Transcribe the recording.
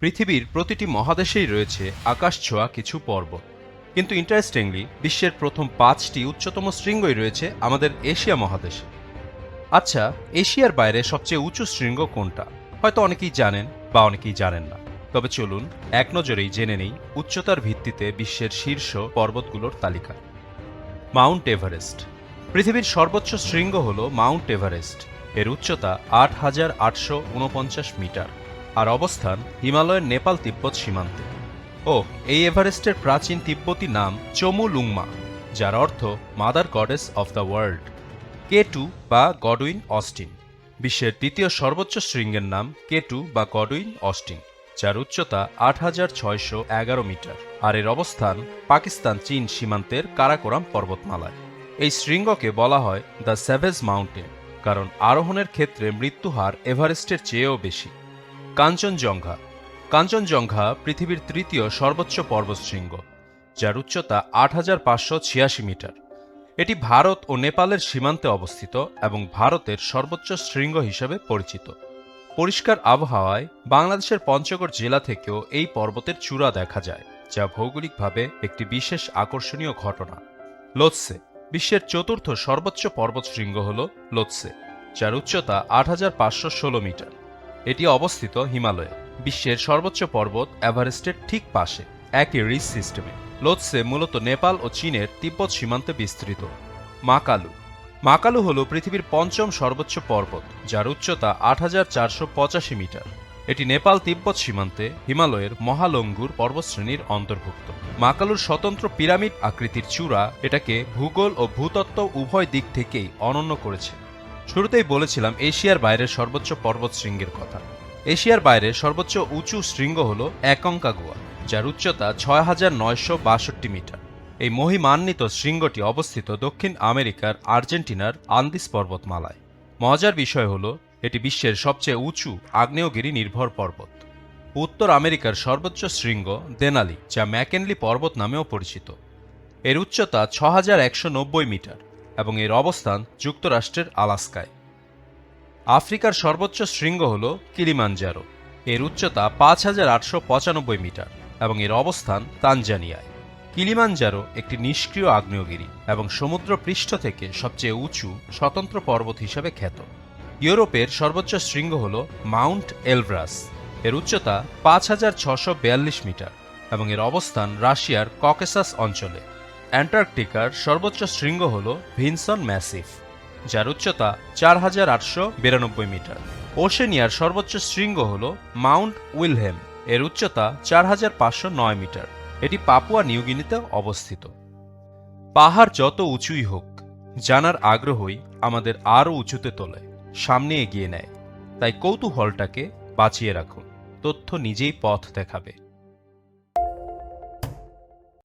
পৃথিবীর প্রতিটি মহাদেশেই রয়েছে আকাশ ছোঁয়া কিছু পর্বত কিন্তু ইন্টারেস্টিংলি বিশ্বের প্রথম পাঁচটি উচ্চতম শৃঙ্গই রয়েছে আমাদের এশিয়া মহাদেশে। আচ্ছা এশিয়ার বাইরে সবচেয়ে উঁচু শৃঙ্গ কোনটা? হয়তো অনেকেই জানেন বা অনেকেই জানেন না। তবে চলুন এক নজরেই জেনে নেই উচ্চতার ভিত্তিতে বিশ্বের শীর্ষ পর্বতগুলোর তালিকা। Mount Everest. পৃথিবীর সর্বোচ্চ শৃঙ্গ হল মাউন্ট এভারেস্ট। এর উচ্চতা আট হাজার আটশো উনপঞ্চাশ মিটার। আর অবস্থান হিমালয়ের নেপাল তিব্বত সীমান্তে। ও এই এভারেস্টের প্রাচীন তিব্বতী নাম চমু লুংমা, যার অর্থ mother goddess of the world K two বা গডউইন অস্টিন। বিশ্বের দ্বিতীয় সর্বোচ্চ শৃঙ্গের নাম কে টু বা গডউইন অস্টিন, যার উচ্চতা আট হাজার ছয়শো এগারো মিটার। আর এর অবস্থান পাকিস্তান চীন সীমান্তের কারাকোরাম পর্বতমালায়। এই শৃঙ্গকে বলা হয় দ্য স্যাভেজ মাউন্টেন কারণ আরোহণের ক্ষেত্রে মৃত্যুহার এভারেস্টের চেয়েও বেশি। কাঞ্চনজঙ্ঘা। কাঞ্চনজঙ্ঘা পৃথিবীর তৃতীয় সর্বোচ্চ পর্বতশৃঙ্গ, যার উচ্চতা আট হাজার পাঁচশো ছিয়াশি মিটার। এটি ভারত ও নেপালের সীমান্তে অবস্থিত এবং ভারতের সর্বোচ্চ শৃঙ্গ হিসেবে পরিচিত। পরিষ্কার আবহাওয়ায় বাংলাদেশের পঞ্চগড় জেলা থেকেও এই পর্বতের চূড়া দেখা যায়, যা ভৌগোলিকভাবে একটি বিশেষ আকর্ষণীয় ঘটনা। লোৎসে, বিশ্বের চতুর্থ সর্বোচ্চ পর্বতশৃঙ্গ হল লোৎসে, যার উচ্চতা আট হাজার পাঁচশো ষোলো মিটার। এটি অবস্থিত হিমালয়ে। বিশ্বের সর্বোচ্চ পর্বত এভারেস্টের ঠিক পাশে, একই রিস সিস্টেমে। লোৎসে মূলত নেপাল ও চীনের তিব্বত সীমান্তে বিস্তৃত। মাকালু। মাকালু হল পৃথিবীর পঞ্চম সর্বোচ্চ পর্বত, যার উচ্চতা আট হাজার চারশো পঁচাশি মিটার। এটি নেপাল তিব্বত সীমান্তে হিমালয়ের মহালঙ্গুর পর্বতশ্রেণীর অন্তর্ভুক্ত। মাকালুর স্বতন্ত্র পিরামিড আকৃতির চূড়া এটাকে ভূগোল ও ভূতত্ত্ব উভয় দিক থেকেই অনন্য করেছে। শুরুতেই বলেছিলাম এশিয়ার বাইরের সর্বোচ্চ পর্বত শৃঙ্গের কথা। এশিয়ার বাইরে সর্বোচ্চ উঁচু শৃঙ্গ হল একঙ্কাগুয়া, যার উচ্চতা ছয় হাজার নয়শো বাষট্টি মিটার। এই মহিমান্বিত শৃঙ্গটি অবস্থিত দক্ষিণ আমেরিকার আর্জেন্টিনার আন্দিস পর্বতমালায়। মজার বিষয় হল, এটি বিশ্বের সবচেয়ে উঁচু আগ্নেয়গিরি নির্ভর পর্বত। উত্তর আমেরিকার সর্বোচ্চ শৃঙ্গ দেনালি, যা ম্যাকেনলি পর্বত নামেও পরিচিত। এর উচ্চতা ছ মিটার। এবং এর অবস্থান যুক্তরাষ্ট্রের আলাস্কায়। আফ্রিকার সর্বোচ্চ শৃঙ্গ হল কিলিমানজারো এর উচ্চতা পাঁচ হাজার আটশো পঁচানব্বই মিটার এবং এর অবস্থান তানজানিয়ায়। কিলিমানজারো একটি নিষ্ক্রিয় আগ্নেয়গিরি এবং সমুদ্র পৃষ্ঠ থেকে সবচেয়ে উঁচু স্বতন্ত্র পর্বত হিসেবে খ্যাত। ইউরোপের সর্বোচ্চ শৃঙ্গ হল মাউন্ট এলব্রাস। এর উচ্চতা পাঁচ হাজার ছশো মিটার এবং এর অবস্থান রাশিয়ার ককেসাস অঞ্চলে। অ্যান্টার্কটিকার সর্বোচ্চ শৃঙ্গ হল ভিনসন ম্যাসিফ, যার উচ্চতা চার হাজার আটশো বিরানব্বই মিটার। ওশেনিয়ার সর্বোচ্চ শৃঙ্গ হল মাউন্ট উইলহেম, এর উচ্চতা চার হাজার পাঁচশো নয় মিটার। এটি পাপুয়া নিউগিনিতে অবস্থিত। পাহাড় যত উঁচুই হোক, জানার আগ্রহই আমাদের আরও উঁচুতে তোলে, সামনে এগিয়ে নেয়। তাই কৌতূহলটাকে বাঁচিয়ে রাখুন। তথ্য নিজেই পথ দেখাবে।